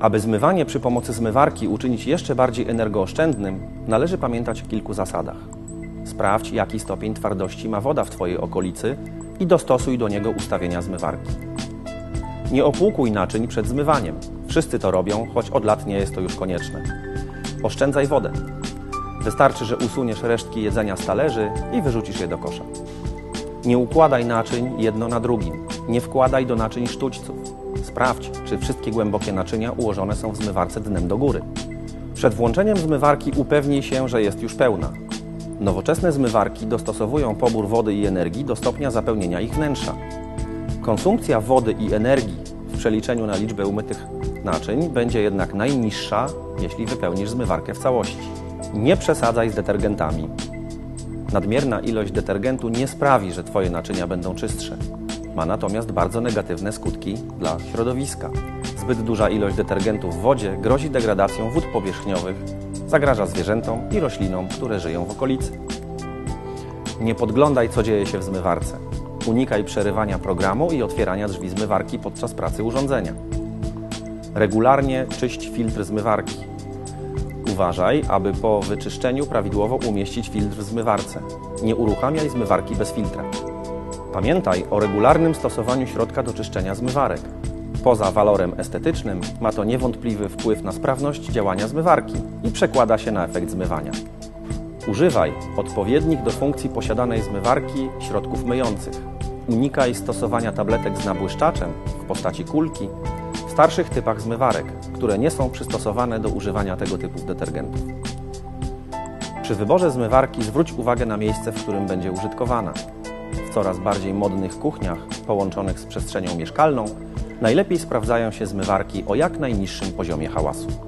Aby zmywanie przy pomocy zmywarki uczynić jeszcze bardziej energooszczędnym, należy pamiętać o kilku zasadach. Sprawdź, jaki stopień twardości ma woda w Twojej okolicy i dostosuj do niego ustawienia zmywarki. Nie opłukuj naczyń przed zmywaniem. Wszyscy to robią, choć od lat nie jest to już konieczne. Oszczędzaj wodę. Wystarczy, że usuniesz resztki jedzenia z talerzy i wyrzucisz je do kosza. Nie układaj naczyń jedno na drugim. Nie wkładaj do naczyń sztućców. Sprawdź, czy wszystkie głębokie naczynia ułożone są w zmywarce dnem do góry. Przed włączeniem zmywarki upewnij się, że jest już pełna. Nowoczesne zmywarki dostosowują pobór wody i energii do stopnia zapełnienia ich wnętrza. Konsumpcja wody i energii w przeliczeniu na liczbę umytych naczyń będzie jednak najniższa, jeśli wypełnisz zmywarkę w całości. Nie przesadzaj z detergentami. Nadmierna ilość detergentu nie sprawi, że Twoje naczynia będą czystsze. Ma natomiast bardzo negatywne skutki dla środowiska. Zbyt duża ilość detergentu w wodzie grozi degradacją wód powierzchniowych, zagraża zwierzętom i roślinom, które żyją w okolicy. Nie podglądaj, co dzieje się w zmywarce. Unikaj przerywania programu i otwierania drzwi zmywarki podczas pracy urządzenia. Regularnie czyść filtr zmywarki. Uważaj, aby po wyczyszczeniu prawidłowo umieścić filtr w zmywarce. Nie uruchamiaj zmywarki bez filtra. Pamiętaj o regularnym stosowaniu środka do czyszczenia zmywarek. Poza walorem estetycznym ma to niewątpliwy wpływ na sprawność działania zmywarki i przekłada się na efekt zmywania. Używaj odpowiednich do funkcji posiadanej zmywarki środków myjących. Unikaj stosowania tabletek z nabłyszczaczem w postaci kulki w starszych typach zmywarek, które nie są przystosowane do używania tego typu detergentów. Przy wyborze zmywarki zwróć uwagę na miejsce, w którym będzie użytkowana. Coraz bardziej modnych kuchniach, połączonych z przestrzenią mieszkalną, najlepiej sprawdzają się zmywarki o jak najniższym poziomie hałasu.